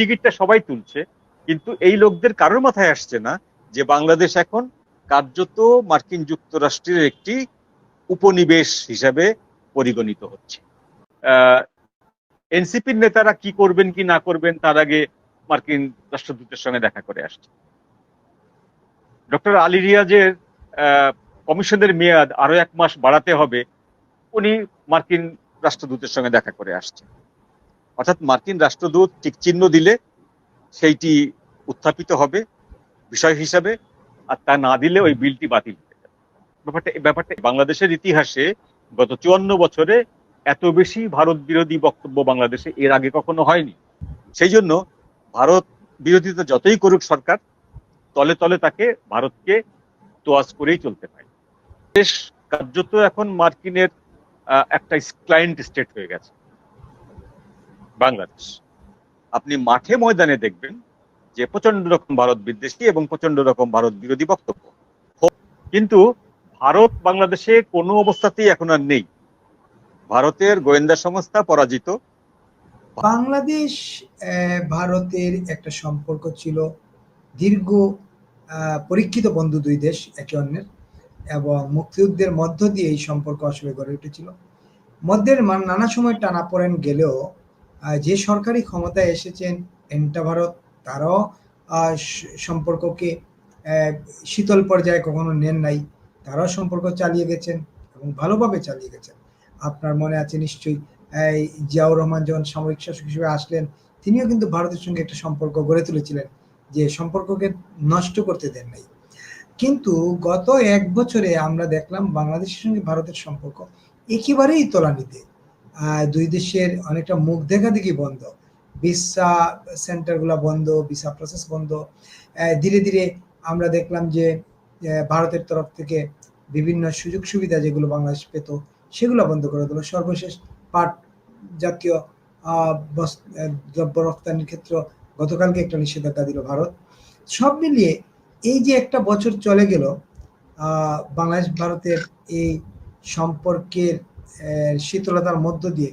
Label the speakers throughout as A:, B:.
A: টিকিটটা সবাই তুলছে, কিন্তু এই লোকদের কারোর মাথায় আসছে না যে বাংলাদেশ এখন কার্যত মার্কিন যুক্তরাষ্ট্রের একটি উপনিবেশ হিসাবে পরিগণিত হচ্ছে। এনসিপির নেতারা কি করবেন, কি না করবেন, তার আগে মার্কিন রাষ্ট্রদূতের সঙ্গে দেখা করে আসছে। ডক্টর আলী রিয়াজের কমিশনের মেয়াদ আরও এক মাস বাড়াতে হবে, উনি মার্কিন রাষ্ট্রদূতের সঙ্গে দেখা করে আসছেন। অর্থাৎ মার্কিন রাষ্ট্রদূত ঠিক চিহ্ন দিলে সেইটি উত্থাপিত হবে বিষয় হিসাবে, আর তা না দিলে ওই বিলটি বাতিল ব্যাপারটা ব্যাপারটা বাংলাদেশের ইতিহাসে গত চুয়ান্ন বছরে এত বেশি ভারত বিরোধী বক্তব্য বাংলাদেশে এর আগে কখনো হয়নি। সেই জন্য ভারত বিরোধিতা যতই করুক সরকার, তলে তলে তাকে ভারতকে তোয়াজ করেই চলতে পারে। দেশ কার্যত এখন মার্কিনের একটা ক্লায়েন্ট স্টেট হয়ে গেছে। বাংলাদেশ। আপনি মাঠে ময়দানে দেখবেন যে প্রচণ্ড রকম ভারত বিদ্বেষী এবং প্রচণ্ড রকম ভারত বিরোধী বক্তব্য। কিন্তু ভারত বাংলাদেশে কোনো অবস্থাতেই এখন আর নেই। ভারতের গোয়েন্দা সংস্থা পরাজিত।
B: বাংলাদেশ ভারতের একটা সম্পর্ক ছিল দীর্ঘ পরীক্ষিত বন্ধু দুই দেশ, একে অন্যের, এবং মুক্তিযুদ্ধের মধ্য দিয়ে এই সম্পর্ক আসলে গড়ে উঠেছিল। মধ্যের নানা সময় টানাপোড়েন গেলেও যে সরকারি ক্ষমতায় এসেছেন এন্টা ভারত, তারাও সম্পর্ককে শীতল পর্যায়ে কখনো নেন নাই। তারাও সম্পর্ক চালিয়ে গেছেন এবং ভালোভাবে চালিয়ে গেছেন। আপনার মনে আছে নিশ্চয়ই জিয়াউর রহমান যখন সামরিক শাসক হিসেবে আসলেন, তিনিও কিন্তু ভারতের সঙ্গে একটা সম্পর্ক গড়ে তুলেছিলেন, যে সম্পর্ককে নষ্ট করতে দেন নাই। কিন্তু গত এক বছরে আমরা দেখলাম বাংলাদেশের সঙ্গে ভারতের সম্পর্ক একেবারেই তলানিতে। দুই দেশের অনেকটা মুখ দেখাদেখি বন্ধ। ভিসা সেন্টারগুলো বন্ধ, ভিসা প্রসেস বন্ধ। ধীরে ধীরে আমরা দেখলাম যে ভারতের তরফ থেকে বিভিন্ন সুযোগ সুবিধা যেগুলো বাংলাদেশ পেত, সেগুলো বন্ধ করে দিল। সর্বশেষ পাট জাতীয় দ্রব্য রপ্তানির ক্ষেত্রে গতকালকে একটা নিষেধাজ্ঞা দিল ভারত। সব মিলিয়ে এই যে একটা বছর চলে গেল বাংলাদেশ ভারতের এই সম্পর্কের শীতলতার মধ্য দিয়ে,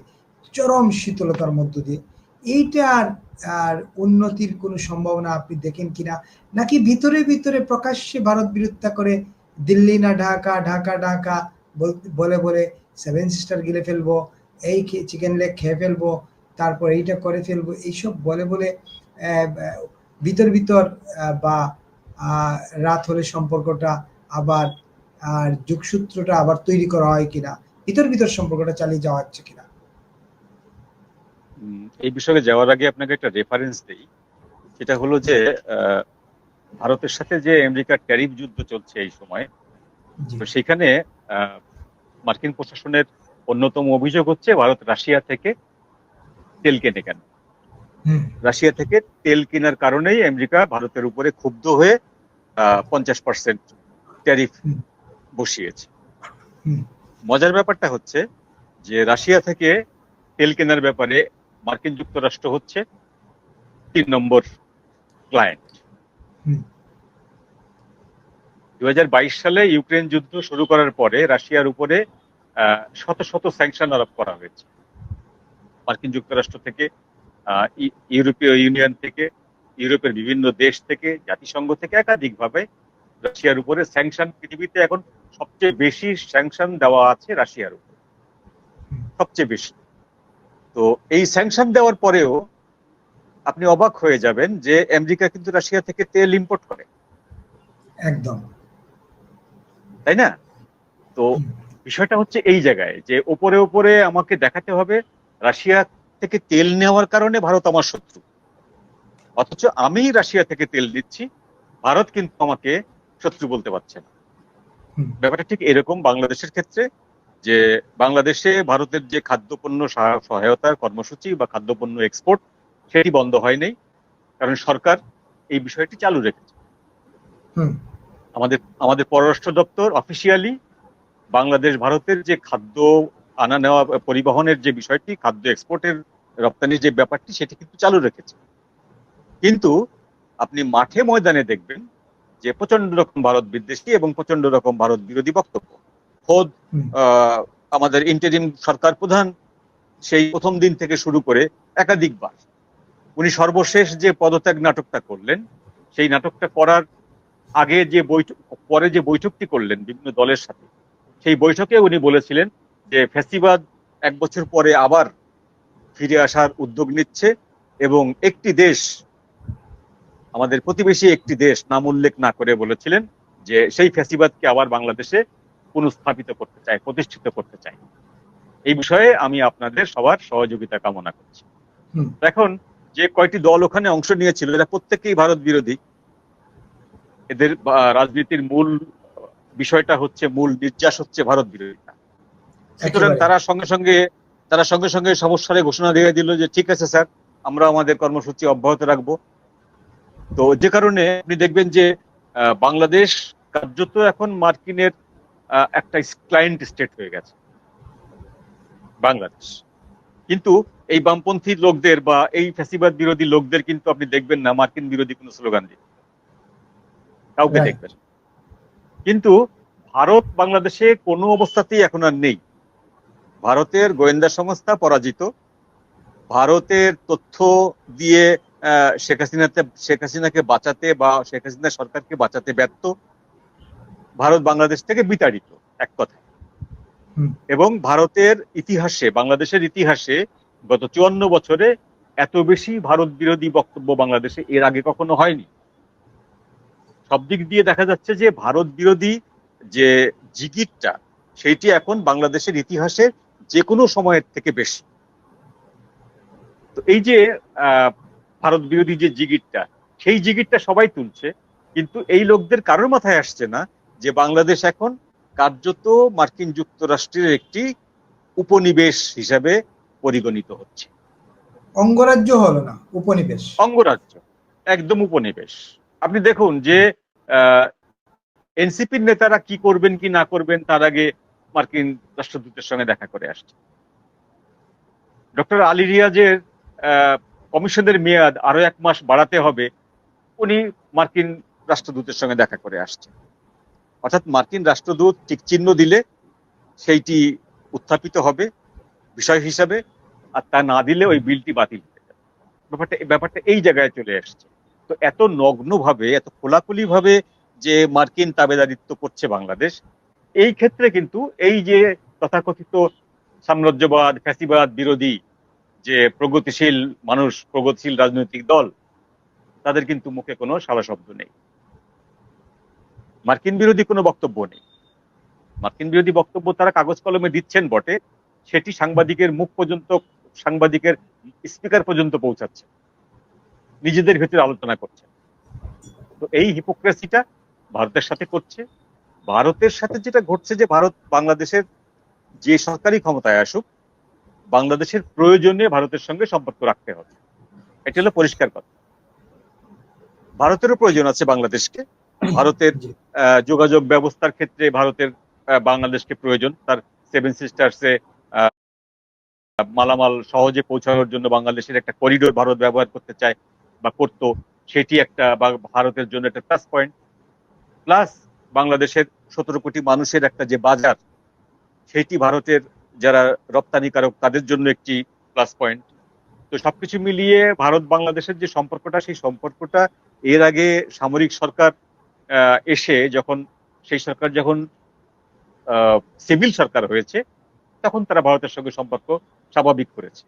B: চরম শীতলতার মধ্য দিয়ে এইটার আর উন্নতির কোনো সম্ভাবনা আপনি দেখেন কিনা? নাকি ভিতরে ভিতরে প্রকাশ্যে ভারত বিরোধিতা করে দিল্লি না, ঢাকা ঢাকা ঢাকা বল- বলে সেভেন সিস্টার গিলে ফেলব, এই চিকেন লেগ খেয়ে ফেলব, তারপর এইটা করে ফেলব, এইসব বলে বলে ভিতর ভিতর বা রাত হলে সম্পর্কটা আবার, আর যুগসূত্রটা আবার তৈরি করা হয় কিনা? ভিতর ভিতর সম্পর্কটা চালিয়ে যাওয়া হচ্ছে কিনা?
A: এই বিষয়ে যাওয়ার আগে আপনাকে একটা রেফারেন্স দেই। সেটা হলো যে ভারতের সাথে যে আমেরিকার ট্যারিফ যুদ্ধ চলছে এই সময় তো সেখানে মার্কিন প্রশাসনের অন্যতম অভিযোগ হচ্ছে ভারত রাশিয়া থেকে তেল কেনে কেন। রাশিয়া থেকে তেল কেনার কারণেই আমেরিকা ভারতের উপরে ক্ষুব্ধ হয়ে পঞ্চাশ পার্সেন্ট ট্যারিফ বসিয়েছে। মজার ব্যাপারটা হচ্ছে যে রাশিয়া থেকে তেল কেনার ব্যাপারে মার্কিন যুক্তরাষ্ট্র হচ্ছে তিন নম্বর ক্লায়েন্ট
B: দুই
A: হাজার বাইশ সালে ইউক্রেন যুদ্ধ শুরু করার পরে রাশিয়ার উপরে আহ, শত শত স্যাংশন আরোপ করা হয়েছে। মার্কিন যুক্তরাষ্ট্র থেকে ইউরোপীয় ইউনিয়ন থেকে ইউরোপের বিভিন্ন দেশ থেকে জাতিসংঘ থেকে একাধিকভাবে রাশিয়ার উপরে স্যাংশন পৃথিবীতে এখন সবচেয়ে বেশি স্যাংশন দেওয়া আছে রাশিয়ার উপর। সবচেয়ে বেশি। তো এই স্যাংশন দেওয়ার পরেও আপনি অবাক হয়ে যাবেন যে আমেরিকা কিন্তু রাশিয়া থেকে তেল ইম্পোর্ট করে।
B: একদম।
A: তাই না? তো বিষয়টা হচ্ছে এই জায়গায় যে ওপরে ওপরে আমাকে দেখাতে হবে রাশিয়া থেকে তেল নেওয়ার কারণে ভারত আমার শত্রু। অথচ আমি রাশিয়া থেকে তেল দিচ্ছি ভারত কিন্তু আমাকে শত্রু বলতে পারছে না। ব্যাপারটা ঠিক এরকম বাংলাদেশের ক্ষেত্রে যে বাংলাদেশে ভারতের যে খাদ্যপণ্য সহায়- সহায়তার কর্মসূচি বা খাদ্যপণ্য এক্সপোর্ট সেটি বন্ধ হয়নি কারণ সরকার এই বিষয়টি চালু রেখেছে। আমাদের আমাদের পররাষ্ট্র দপ্তর অফিসিয়ালি বাংলাদেশ ভারতের যে খাদ্য আনা নেওয়া পরিবহনের যে বিষয়টি খাদ্য এক্সপোর্টের রপ্তানির যে ব্যাপারটি সেটি কিন্তু চালু রেখেছে। কিন্তু আপনি মাঠে ময়দানে দেখবেন যে প্রচণ্ড রকম ভারত বিদ্বেষী এবং প্রচণ্ড রকম ভারত বিরোধী বক্তব্য। খোদ আমাদের ইন্টারিম সরকার প্রধান সেই প্রথম দিন থেকে শুরু করে একাধিকবার উনি সর্বশেষ যে পদত্যাগ নাটকটা করলেন সেই নাটকটা করার আগে যে বৈঠক পরে যে বৈঠকটি করলেন বিভিন্ন দলের সাথে সেই বৈঠকে উনি বলেছিলেন যে ফ্যাসিবাদ এক বছর পরে আবার ফিরে আসার উদ্যোগ নিচ্ছে এবং একটি দেশ আমাদের প্রতিবেশী একটি দেশ নাম উল্লেখ না করে বলেছিলেন যে সেই ফ্যাসিবাদকে আবার বাংলাদেশে পুনঃস্থাপিত করতে চায় প্রতিষ্ঠিত করতে চায়। এই বিষয়ে আমি আপনাদের সবার সহযোগিতা কামনা করছি। এখন যে কয়টি দল ওখানে অংশ নিয়েছিল এরা প্রত্যেকেই ভারত বিরোধী। এদের রাজনীতির মূল বিষয়টা হচ্ছে মূল নির্যাস হচ্ছে ভারত বিরোধিতা সুতরাং তারা সঙ্গে সঙ্গে তারা সঙ্গে সঙ্গে সমস্যারে ঘোষণা দিয়ে দিল যে ঠিক আছে স্যার আমরা আমাদের কর্মসূচি অব্যাহত রাখব। তো যে কারণে আপনি দেখবেন যে বাংলাদেশ কার্যত এখন মার্কিনের একটা ক্লায়েন্ট স্টেট হয়ে গেছে। বাংলাদেশ। কিন্তু এই বামপন্থী লোকদের বা এই ফ্যাসিবাদ বিরোধী লোকদের কিন্তু আপনি দেখবেন না মার্কিন বিরোধী কোনো স্লোগান দিয়ে। কাউকে দেখবেন কিন্তু ভারত বাংলাদেশে কোনো অবস্থাতেই এখন আর নেই। ভারতের গোয়েন্দা সংস্থা পরাজিত। ভারতের তথ্য দিয়ে শেখ হাসিনাতে শেখ হাসিনাকে বাঁচাতে বা শেখ হাসিনা সরকারকে বাঁচাতে ব্যর্থ ভারত বাংলাদেশ থেকে বিতাড়িত এক কথা এবং ভারতের ইতিহাসে বাংলাদেশের ইতিহাসে গত চুয়ান্ন বছরে এত বেশি ভারত বিরোধী বক্তব্য বাংলাদেশে এর আগে কখনো হয়নি। সব দিক দিয়ে দেখা যাচ্ছে যে ভারত বিরোধী যে জিগিরটা সেইটি এখন বাংলাদেশের ইতিহাসে যে কোনো সময়ের থেকে বেশি। তো এই যে আহ, ভারত বিরোধী যে জিগিরটা সেই জিগিরটা সবাই তুলছে। কিন্তু এই লোকদের কারোর মাথায় আসছে না যে বাংলাদেশ এখন কার্যত মার্কিন যুক্তরাষ্ট্রের একটি উপনিবেশ হিসাবে পরিগণিত হচ্ছে।
B: অঙ্গরাজ্য হলো না উপনিবেশ।
A: অঙ্গরাজ্য একদম উপনিবেশ। আপনি দেখুন যে এনসিপির নেতারা কি করবেন কি না করবেন তার আগে মার্কিন রাষ্ট্রদূতের সঙ্গে দেখা করে আসছে। ডক্টর আলী রিয়াজের আহ, কমিশনের মেয়াদ আরও এক মাস বাড়াতে হবে, উনি মার্কিন রাষ্ট্রদূতের সঙ্গে দেখা করে আসছে অর্থাৎ মার্কিন রাষ্ট্রদূত ঠিক চিহ্ন দিলে সেইটি উত্থাপিত হবে বিষয় হিসাবে, আর তা না দিলে ওই বিলটি বাতিল হয়ে যাবে। ব্যাপারটা ব্যাপারটা এই জায়গায় চলে আসছে তো এত নগ্ন ভাবে এত খোলাখুলি ভাবে যে মার্কিন তাবেদারিত্ব করছে বাংলাদেশ, এই ক্ষেত্রে কিন্তু এই যে তথাকথিত সাম্রাজ্যবাদ, ফ্যাসিবাদ বিরোধী যে প্রগতিশীল মানুষ, প্রগতিশীল রাজনৈতিক দল, তাদের কিন্তু মুখে কোনো সারা শব্দ নেই। মার্কিন বিরোধী কোনো বক্তব্য নেই। মার্কিন বিরোধী বক্তব্য তারা কাগজ কলমে দিচ্ছেন বটে, সেটি সাংবাদিকের মুখ পর্যন্ত, সাংবাদিকের স্পিকার পর্যন্ত পৌঁছাচ্ছে। নিজেদের ভেতরে আলোচনা করছে। তো এই হিপোক্রেসিটা ভারতের সাথে করছে। ভারতের সাথে যেটা ঘটছে যে ভারত বাংলাদেশের যে সরকারি ক্ষমতায় আসুক বাংলাদেশের প্রয়োজনে ভারতের সঙ্গে সম্পর্ক রাখতে হবে। এটা হলো পরিষ্কার কথা। ভারতেরও প্রয়োজন আছে বাংলাদেশকে। ভারতের যোগাযোগ ব্যবস্থার ক্ষেত্রে ভারতের বাংলাদেশকে প্রয়োজন। তার সেভেন সিস্টার্সে মালামাল সহজে পৌঁছানোর জন্য বাংলাদেশের একটা করিডোর ভারত ব্যবহার করতে চায় বা করত সেটি একটা বা ভারতের জন্য একটা প্লাস পয়েন্ট প্লাস বাংলাদেশের সতেরো কোটি মানুষের একটা যে বাজার সেটি ভারতের যারা রপ্তানিকারক, তাদের জন্য একটি প্লাস পয়েন্ট তো সবকিছু মিলিয়ে ভারত বাংলাদেশের যে সম্পর্কটা, সেই সম্পর্কটা এর আগে সামরিক সরকার এসে যখন, সেই সরকার যখন সিভিল সরকার হয়েছে, তখন তারা ভারতের সঙ্গে সম্পর্ক স্বাভাবিক করেছে।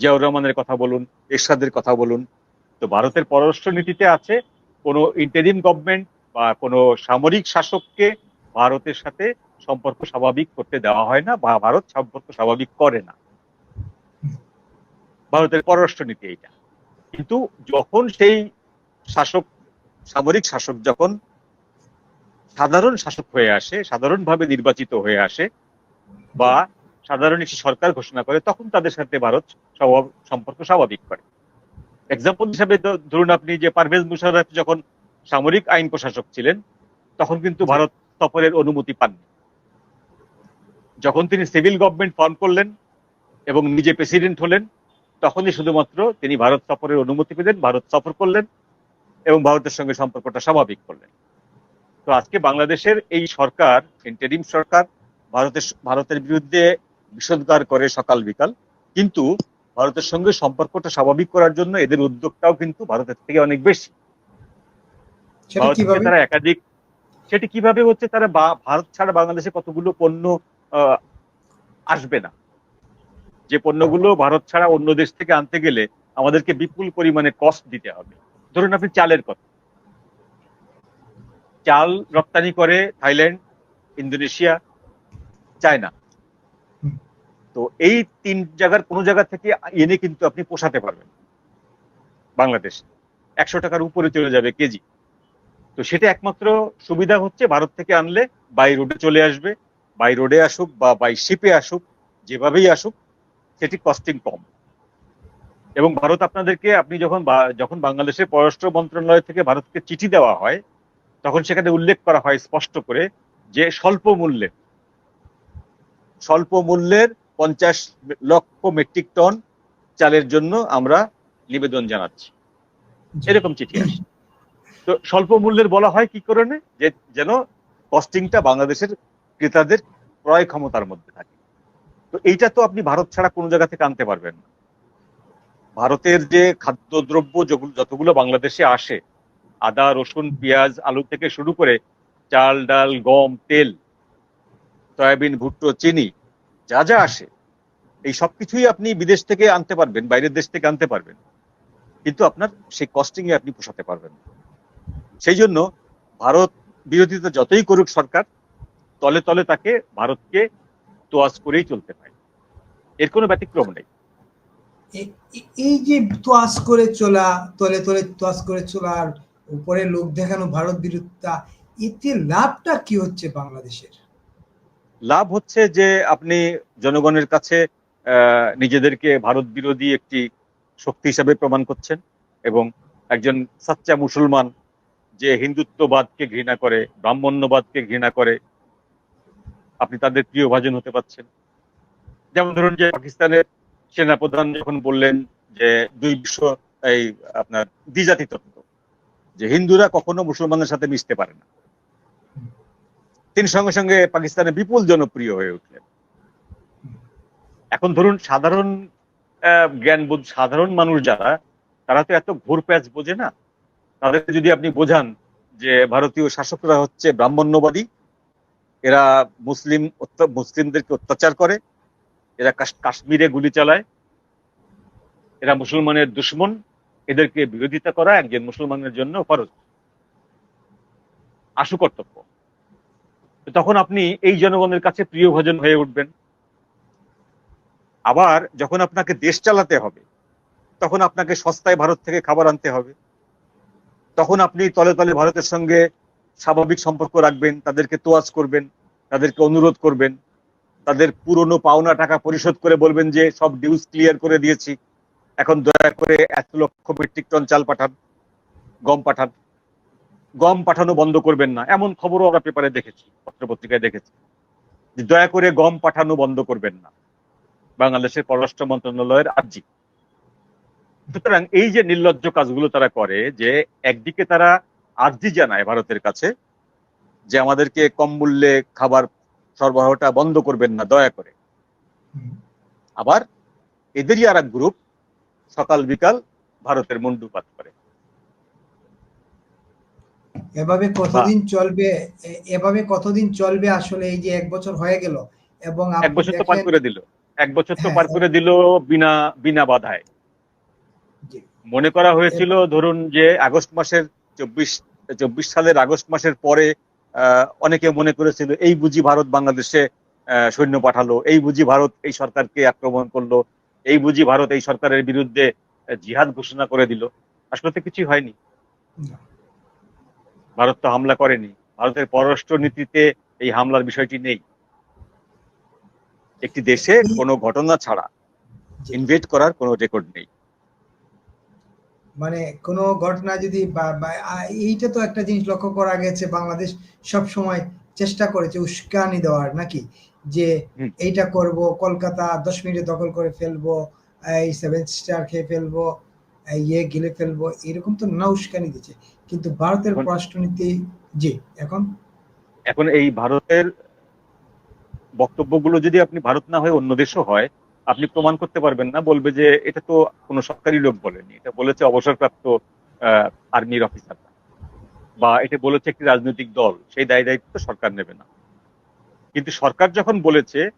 A: জিয়াউর রহমানের কথা বলুন, এরশাদের কথা বলুন, তো ভারতের পররাষ্ট্র নীতিতে আছে কোনো ইন্টারিম গভর্নমেন্ট বা কোনো সামরিক শাসককে ভারতের সাথে সম্পর্ক স্বাভাবিক করতে দেওয়া হয় না বা ভারত সম্পর্ক স্বাভাবিক করে না। ভারতের পররাষ্ট্র নীতি এইটা। কিন্তু যখন সেই শাসক, সামরিক শাসক যখন সাধারণ শাসক হয়ে আসে, সাধারণভাবে নির্বাচিত হয়ে আসে বা সাধারণ একটি সরকার ঘোষণা করে, তখন তাদের সাথে ভারত সম্পর্ক স্বাভাবিক করে। এক্সাম্পল হিসাবে ধরুন আপনি যে পারভেজ মুশারফ যখন সামরিক আইন প্রশাসক ছিলেন, তখন কিন্তু ভারত সফরের অনুমতি পাননি। যখন তিনি সিভিল গভর্নমেন্ট ফর্ম করলেন এবং নিজে প্রেসিডেন্ট হলেন তখনই শুধুমাত্র তিনি ভারত সফরের অনুমতি পেলেন ভারত সফর করলেন এবং ভারতের সঙ্গে সম্পর্কটা স্বাভাবিক করলেন। তো আজকে বাংলাদেশের এই সরকার ইন্টারিম সরকার ভারতের ভারতের বিরুদ্ধে বিষোদ্গার করে সকাল বিকাল কিন্তু ভারতের সঙ্গে সম্পর্কটা স্বাভাবিক করার জন্য এদের উদ্যোগটাও কিন্তু ভারতের থেকে অনেক বেশি। তারা একাধিক সেটি কীভাবে হচ্ছে? তারা বা- ভারত ছাড়া বাংলাদেশে কতগুলো পণ্য আসবে না। যে পণ্যগুলো ভারত ছাড়া অন্য দেশ থেকে আনতে গেলে আমাদেরকে বিপুল পরিমাণে কস্ট দিতে হবে। ধরুন আপনি চালের কথা। চাল রপ্তানি করে থাইল্যান্ড, ইন্দোনেশিয়া, চায়না। তো এই তিন জায়গার কোনো জায়গা থেকে এনে কিন্তু আপনি পোষাতে পারবেন বাংলাদেশ। একশো টাকার উপরে চলে যাবে কেজি। তো সেটা একমাত্র সুবিধা হচ্ছে ভারত থেকে আনলে বাই রোডে চলে আসবে। বাই রোডে আসুক বা বাই শিপে আসুক যেভাবেই আসুক সেটি কস্টিং কম। এবং ভারত আপনাদেরকে আপনি যখন যখন বাংলাদেশের পররাষ্ট্র মন্ত্রণালয় থেকে ভারতকে চিঠি দেওয়া হয় তখন সেখানে উল্লেখ করা হয় স্পষ্ট করে যে স্বল্প মূল্যে স্বল্প মূল্যের পঞ্চাশ লক্ষ মেট্রিক টন চালের জন্য আমরা নিবেদন জানাচ্ছি। এরকম চিঠি আসে। তো স্বল্প মূল্যের বলা হয় কি কারণে? যে যেন কস্টিংটা বাংলাদেশের ক্রেতাদের ক্রয় ক্ষমতার মধ্যে থাকে। তো এইটা তো আপনি ভারত ছাড়া কোনো জায়গা থেকে আনতে পারবেন না। ভারতের যে খাদ্যদ্রব্য যেগুলো, যতগুলো বাংলাদেশে আসে, আদা, রসুন, পেঁয়াজ, আলু থেকে শুরু করে চাল, ডাল, গম, তেল, সয়াবিন, ভুট্টো, চিনি, যা যা আসে, এই সব কিছুই আপনি বিদেশ থেকে আনতে পারবেন, বাইরের দেশ থেকে আনতে পারবেন। কিন্তু আপনার সেই কস্টিং এ আপনি পোষাতে পারবেন সেই জন্য ভারত বিরোধিতা যতই করুক সরকার তলে তলে তাকে ভারতকে তোয়াজ করেই চলতে হয়। এর কোনো ব্যতিক্রম নেই।
B: এই যে তোয়াজ করে চলা তলে তলে তোয়াজ করে চলা আর উপরে লোক দেখানো ভারত বিরোধিতা এতে লাভটা কি হচ্ছে বাংলাদেশের?
A: লাভ হচ্ছে যে আপনি জনগণের কাছে আহ, নিজেদেরকে ভারত বিরোধী একটি শক্তি হিসাবে প্রমাণ করছেন এবং একজন সাচ্চা মুসলমান যে হিন্দুত্ববাদকে ঘৃণা করে ব্রাহ্মণ্যবাদকে ঘৃণা করে আপনি তাদের প্রিয় ভাজন হতে পারছেন। যেমন ধরুন যে পাকিস্তানের সেনাপ্রধান যখন বললেন যে দুই বিশ্ব এই আপনার দ্বিজাতি তত্ত্ব যে হিন্দুরা কখনো মুসলমানের সাথে মিশতে পারে না। তিনি সঙ্গে সঙ্গে পাকিস্তানে বিপুল জনপ্রিয় হয়ে উঠলেন। এখন ধরুন সাধারণ আহ, জ্ঞানবোধ সাধারণ মানুষ যারা তারা তো এত ঘোর প্যাচ বোঝে না। তাদেরকে যদি আপনি বোঝান যে ভারতীয় শাসকরা হচ্ছে ব্রাহ্মণ্যবাদী এরা মুসলিম মুসলিমদেরকে অত্যাচার করে, এরা কাশ- কাশ্মীরে গুলি চালায়, এরা মুসলমানের দুশ্মন, এদেরকে বিরোধিতা করা একজন মুসলমানের জন্য ফরজ। আশু কর্তব্য। তখন আপনি এই জনগণের কাছে প্রিয় ভোজন হয়ে উঠবেন। আবার যখন আপনাকে দেশ চালাতে হবে, তখন আপনাকে সস্তায় ভারত থেকে খাবার আনতে হবে। তখন আপনি তলে তলে ভারতের সঙ্গে স্বাভাবিক সম্পর্ক রাখবেন, তাদেরকে তোয়াজ করবেন, তাদেরকে অনুরোধ করবেন, তাদের পুরনো পাওনা টাকা পরিশোধ করে বলবেন যে সব ডিউজ ক্লিয়ার করে দিয়েছি। এখন দয়া করে এত লক্ষ মেট্রিক টন চাল পাঠান, গম পাঠান। গম পাঠানো বন্ধ করবেন না, এমন খবরও আমরা পেপারে দেখেছি, পত্রপত্রিকায় দেখেছি। যে দয়া করে গম পাঠানো বন্ধ করবেন না, বাংলাদেশের পররাষ্ট্র মন্ত্রণালয়ের আর্জি। সুতরাং এই যে নির্লজ্জ কাজগুলো তারা করে, যে একদিকে তারা আর্জি জানায় ভারতের কাছে যে আমাদেরকে কম মূল্যে খাবার সরবরাহটা বন্ধ করবেন না দয়া করে। আবার এদেরই আর এক গ্রুপ সকাল বিকাল ভারতের মুন্ডুপাত করে।
B: এভাবে কতদিন চলবে এভাবে কতদিন চলবে আসলে এই যে এক বছর হয়ে গেল এবং
A: এক বছর তো পার করে দিল। এক বছর তো
B: হ্যাঁ,
A: পার করে দিল বিনা বিনা বাধায়। মনে করা হয়েছিল ধরুন যে আগস্ট মাসের চব্বিশ চব্বিশ সালের আগস্ট মাসের পরে অনেকে মনে করেছিল এই বুঝি ভারত বাংলাদেশে সৈন্য পাঠালো এই বুঝি ভারত এই সরকারকে আক্রমণ করল এই বুঝি ভারত এই সরকারের বিরুদ্ধে জিহাদ ঘোষণা করে দিল। আসলে তো কিছুই হয়নি। ভারত তো হামলা করেনি। ভারতের পররাষ্ট্র নীতিতে এই হামলার বিষয়টি নেই। একটি দেশে কোনো ঘটনা ছাড়া। ইনভেট করার কোনো রেকর্ড নেই।
B: মানে কোনো ঘটনা যদি এইটা তো একটা জিনিস লক্ষ্য করা গেছে বাংলাদেশ সব সময় চেষ্টা করেছে উস্কানি দেওয়ার নাকি? যে এইটা করব কলকাতা দশ মিনিটে দখল করে ফেলব এই সেভেন স্টার খেয়ে ফেলব ইয়ে গিলে ফেলব এরকম তো না উস্কানি দিচ্ছে। কিন্তু ভারতের পররাষ্ট্রনীতি জি এখন?
A: এখন এই ভারতের বক্তব্যগুলো যদি আপনি ভারত না হয়ে অন্য দেশও হয় আপনি প্রমাণ করতে পারবেন না, বলবে যে এটা তো কোনো সরকারি লোক বলেনি, এটা বলেছে অবসরপ্রাপ্ত আর্মির অফিসাররা বা এটা বলেছে একটি রাজনৈতিক দল, সেই দায় দায়িত্ব সরকার নেবে না। কিন্তু সরকার যখন বলেছে,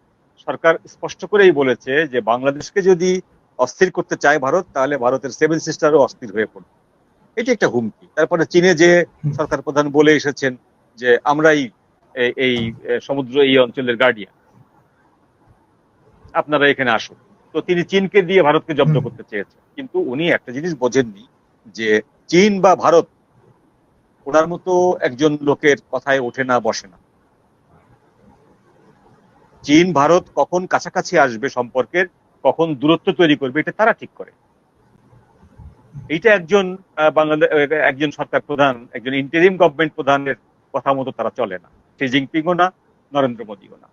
A: সরকার স্পষ্ট করেই বলেছে যে বাংলাদেশকে যদি অস্থির করতে চায় ভারত, তাহলে ভারতের সেভেন সিস্টারও অস্থির হয়ে পড়বে। এটি একটা হুমকি। তারপরে চীনে যে সরকার প্রধান বলে এসেছেন যে আমরাই এই- সমুদ্র এই অঞ্চলের গার্ডিয়ান আপনারা এখানে আসুন। তো তিনি চীনকে দিয়ে ভারতকে জব্দ করতে চেয়েছেন। কিন্তু উনি একটা জিনিস বোঝেননি যে চীন বা ভারত ওনার মতো একজন লোকের কথায় ওঠে না বসে না। চীন ভারত কখন কাছাকাছি আসবে সম্পর্কের কখন দূরত্ব তৈরি করবে এটা তারা ঠিক করে। এইটা একজন বাংলাদেশ একজন সরকার প্রধান একজন ইন্টারিম গভর্নমেন্ট প্রধানের কথা মতো তারা চলে না। শি জিনপিংও না নরেন্দ্র মোদীও না।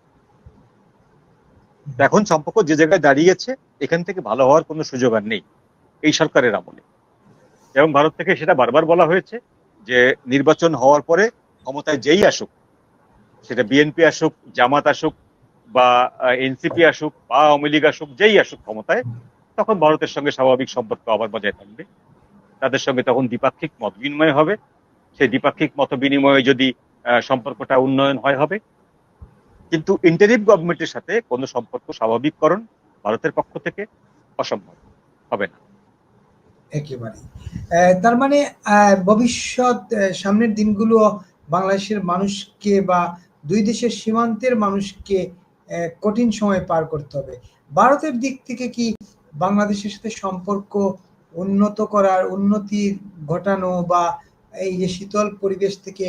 A: এখন সম্পর্ক যে জায়গায় দাঁড়িয়েছে, এখান থেকে ভালো হওয়ার কোনো সুযোগ আর নেই এই সরকারের আমলে। এবং ভারত থেকে সেটা বারবার বলা হয়েছে যে নির্বাচন হওয়ার পরে ক্ষমতায় যেই আসুক, সেটা বিএনপি আসুক, জামাত আসুক বা এনসিপি আসুক বা আওয়ামী লীগ আসুক, যেই আসুক ক্ষমতায়, তখন ভারতের সঙ্গে স্বাভাবিক সম্পর্ক আবার বজায় থাকবে। তাদের সঙ্গে তখন দ্বিপাক্ষিক মত বিনিময় হবে। সেই দ্বিপাক্ষিক মত বিনিময়ে যদি সম্পর্কটা উন্নয়ন হয়, হবে। কিন্তু ইন্টারিম গভর্নমেন্টের সাথে কোনো সম্পর্ক স্বাভাবিককরণ ভারতের পক্ষ থেকে অসম্ভব হবে না।
B: একেবারে তার মানে ভবিষ্যৎ সামনের দিনগুলো বাংলাদেশের মানুষকে বা দুই দেশের সীমান্তের মানুষকে কঠিন সময় পার করতে হবে। ভারতের দিক থেকে কি বাংলাদেশের সাথে সম্পর্ক উন্নত করার উন্নতি ঘটানো বা এই যে শীতল পরিবেশ থেকে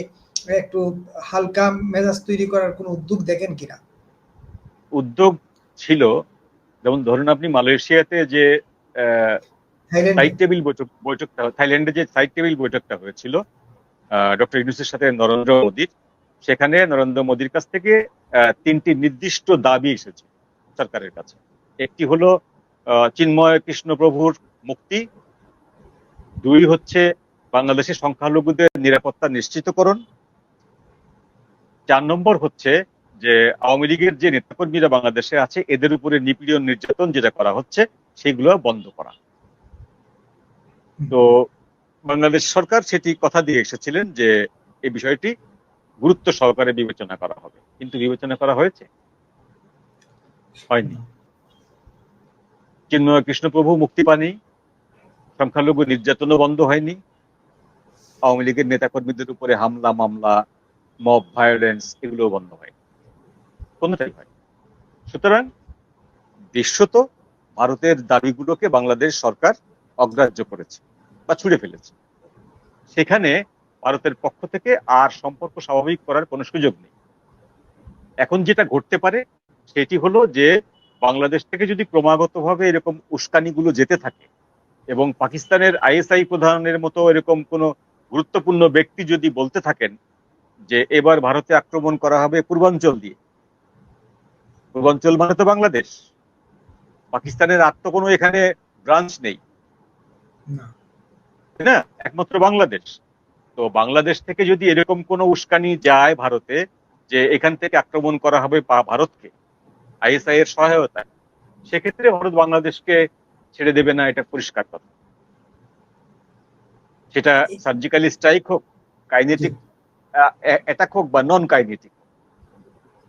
B: একটু হালকা মেজাজ তৈরি করার কোনো উদ্যোগ দেখেন কিনা?
A: উদ্যোগ ছিল। যেমন ধরুন আপনি মালয়েশিয়াতে যে সাইড টেবিল বৈঠক বৈঠকটা থাইল্যান্ডে যে সাইড টেবিল বৈঠকটা হয়েছিল ডক্টর ইউনুসের সাথে নরেন্দ্র মোদীর সেখানে নরেন্দ্র মোদীর কাছ থেকে আহ, তিনটি নির্দিষ্ট দাবি এসেছে সরকারের কাছে। একটি হলো চিন্ময় কৃষ্ণপ্রভুর মুক্তি দুই হচ্ছে বাংলাদেশের সংখ্যালঘুদের নিরাপত্তা নিশ্চিতকরণ। চার নম্বর হচ্ছে যে আওয়ামী লীগের যে নেতাকর্মীরা বাংলাদেশে আছে, এদের উপরে নিপীড়ন নির্যাতন যেটা করা হচ্ছে, সেগুলো বন্ধ করা। তো বাংলাদেশ সরকার সেটি কথা দিয়ে এসেছিলেন যে এই বিষয়টি গুরুত্ব সহকারে বিবেচনা করা হবে। কিন্তু বিবেচনা করা হয়েছে? হয়নি। চিন্ময় কৃষ্ণপ্রভু মুক্তি পানি সংখ্যালঘু নির্যাতনও বন্ধ হয়নি। আওয়ামী লীগের নেতাকর্মীদের উপরে হামলা, মামলা মব ভায়োলেন্স এগুলো বন্ধ হয়। কোনটাই হয়? সুতরাং দৃশ্যত ভারতের দাবিগুলোকে বাংলাদেশ সরকার অগ্রাহ্য করেছে বা ছুড়ে ফেলেছে। সেখানে ভারতের পক্ষ থেকে আর সম্পর্ক স্বাভাবিক করার কোনো সুযোগ নেই। এখন যেটা ঘটতে পারে সেটি হলো যে বাংলাদেশ থেকে যদি ক্রমাগতভাবে এরকম উস্কানিগুলো যেতে থাকে এবং পাকিস্তানের আইএসআই প্রধানের মতো এরকম কোনো গুরুত্বপূর্ণ ব্যক্তি যদি বলতে থাকেন যে এবার ভারতে আক্রমণ করা হবে পূর্বাঞ্চল দিয়ে। পূর্বাঞ্চল মানে তো বাংলাদেশ। পাকিস্তানের আর তো কোনো এখানে ব্রাঞ্চ নেই।
B: না।
A: একমাত্র বাংলাদেশ। তো বাংলাদেশ থেকে যদি এরকম কোনো উস্কানি যায় ভারতে যে এখান থেকে আক্রমণ করা হবে ভারতকে আইএসআই এর সহায়তায় সেক্ষেত্রে ভারত বাংলাদেশকে ছেড়ে দেবে না এটা পরিষ্কার কথা। সেটা সার্জিক্যালি স্ট্রাইক হোক কাইনেটিক অ্যাটাক হোক বা নন কাইনেটিক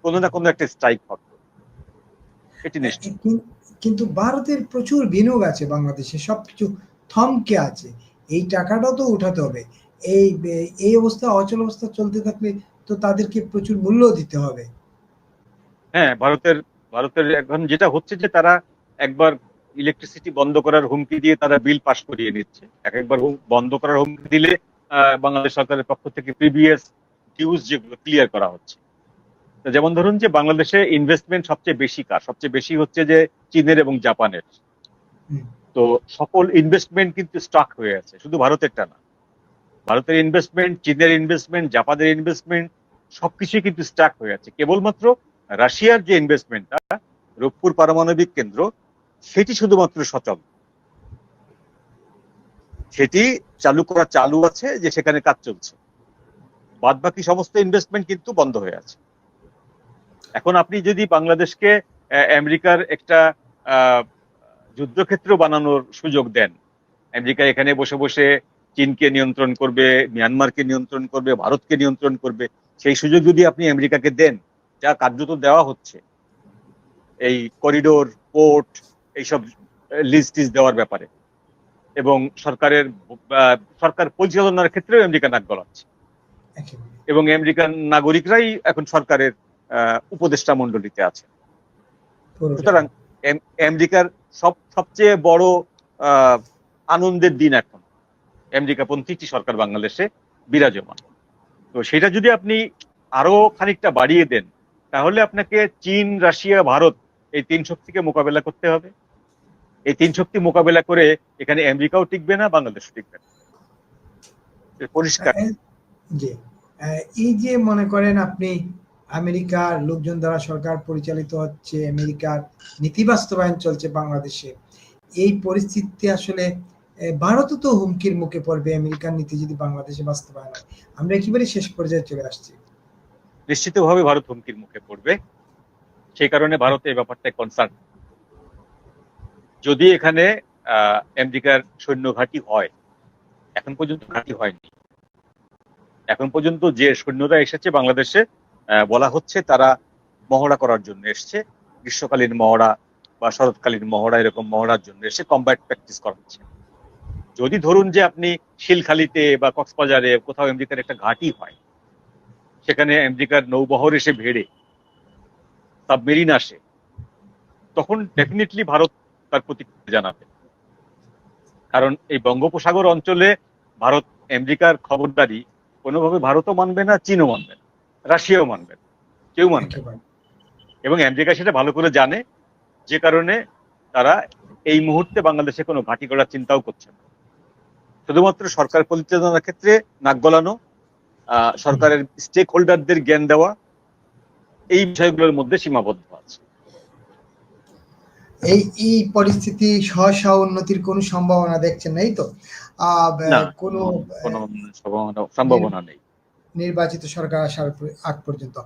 A: কোনো না কোনো একটা স্ট্রাইক হবে। এটি নিশ্চিত।
B: কিন্তু ভারতের প্রচুর বিনিয়োগ আছে বাংলাদেশে সবকিছু থমকে আছে। এই টাকাটাও তো উঠাতে হবে। এই এই অবস্থা অচল অবস্থা চলতে থাকলে তো তাদেরকে প্রচুর মূল্য দিতে হবে।
A: হ্যাঁ ভারতের ভারতের এখন যেটা হচ্ছে যে তারা একবার ইলেকট্রিসিটি বন্ধ করার হুমকি দিয়ে তারা বিল পাশ করিয়ে নিচ্ছে। এক একবার বন্ধ করার হুমকি দিলে বাংলাদেশ সরকারের পক্ষ থেকে প্রিভিয়াস ডিউজ যেগুলো ক্লিয়ার করা হচ্ছে। যেমন ধরুন যে বাংলাদেশে ইনভেস্টমেন্ট সবচেয়ে বেশি কার? সবচেয়ে বেশি হচ্ছে যে চীনের এবং জাপানের। তো সকল ইনভেস্টমেন্ট কিন্তু স্টক হয়ে আছে শুধু ভারতেরটা না। ভারতের ইনভেস্টমেন্ট চীনের ইনভেস্টমেন্ট জাপানের ইনভেস্টমেন্ট সবকিছুই কিন্তু স্টাক হয়ে আছে। কেবলমাত্র রাশিয়ার যে ইনভেস্টমেন্টটা রূপপুর পারমাণবিক কেন্দ্র সেটি শুধুমাত্র সচল। সেটি চালু করা চালু আছে যে সেখানে কাজ চলছে। বাদ বাকি সমস্ত ইনভেস্টমেন্ট কিন্তু বন্ধ হয়ে আছে। এখন আপনি যদি বাংলাদেশকে আমেরিকার একটা যুদ্ধক্ষেত্র বানানোর সুযোগ দেন, আমেরিকা এখানে বসে বসে চীনকে নিয়ন্ত্রণ করবে, মিয়ানমারকে নিয়ন্ত্রণ করবে, ভারতকে নিয়ন্ত্রণ করবে, সেই সুযোগ যদি আপনি আমেরিকাকে দেন, যা কার্যত দেওয়া হচ্ছে, এই করিডোর, পোর্ট এইসব লিজ টিজ দেওয়ার ব্যাপারে। এবং সরকারের সরকার পরিচালনার ক্ষেত্রেও আমেরিকা নাক গলাচ্ছে। এবং আমেরিকান নাগরিকরাই এখন সরকারের উপদেষ্টা মন্ডলীতে আছে সুতরাং আমেরিকার সব, সবচেয়ে বড় আনন্দের দিন এখন। আমেরিকা পন্থী সরকার বাংলাদেশে বিরাজমান। তো সেটা যদি আপনি আরও খানিকটা বাড়িয়ে দেন, তাহলে আপনাকে চীন, রাশিয়া, ভারত এই তিন শক্তিকে মোকাবেলা করতে হবে। এই তিন শক্তি মোকাবেলা করে এখানে আমেরিকাও টিকবে না বাংলাদেশও টিকবে না। পরিষ্কার।
B: জি। এই যে মনে করেন আপনি আমেরিকার লোকজন দ্বারা সরকার পরিচালিত হচ্ছে আমেরিকার নীতি বাস্তবায়ন চলছে বাংলাদেশে এই পরিস্থিতিতে আসলে ভারতও তো হুমকির মুখে পড়বে আমেরিকার নীতি যদি বাংলাদেশে বাস্তবায়ন হয়। আমরা একেবারে শেষ পর্যায়ে চলে আসছি।
A: নিশ্চিতভাবে ভারত হুমকির মুখে পড়বে। সেই কারণে ভারত এই ব্যাপারটায় কনসার্ন যদি এখানে আমেরিকার সৈন্য ঘাঁটি হয়, এখন পর্যন্ত ঘাঁটি হয়নি। এখন পর্যন্ত যে সৈন্যরা এসেছে বাংলাদেশে বলা হচ্ছে তারা মহড়া করার জন্য এসছে। গ্রীষ্মকালীন মহড়া বা শরৎকালীন মহড়া, এরকম মহড়ার জন্য এসে কম্ব্যাট প্র্যাকটিস করাচ্ছে যদি ধরুন যে আপনি শিলখালিতে বা কক্সবাজারে কোথাও আমেরিকার একটা ঘাঁটি হয়, সেখানে আমেরিকার নৌবহর এসে ভিড়ে সাবমেরিন আসে, তখন ডেফিনেটলি ভারত তার প্রতিক্রিয়া জানাবে। কারণ এই বঙ্গোপসাগর অঞ্চলে ভারত আমেরিকার খবরদারি কোনোভাবে ভারতও মানবে না চীনও মানবে না রাশিয়াও মানবে না কেউ মানবে এবং আমেরিকা সেটা ভালো করে জানে যে কারণে তারা এই মুহূর্তে বাংলাদেশে কোনো ঘাঁটি করার চিন্তাও করছে না। শুধুমাত্র সরকার পরিচালনার ক্ষেত্রে নাক গলানো আহ, সরকারের স্টেক হোল্ডারদের জ্ঞান দেওয়া এই বিষয়গুলোর মধ্যে সীমাবদ্ধ আছে।
B: এই এই পরিস্থিতি সহসা উন্নতির কোনো সম্ভাবনা দেখছেন এই তো? কোনো
A: সম্ভাবনা নেই।
B: নির্বাচিত সরকার আসার আগ পর্যন্ত।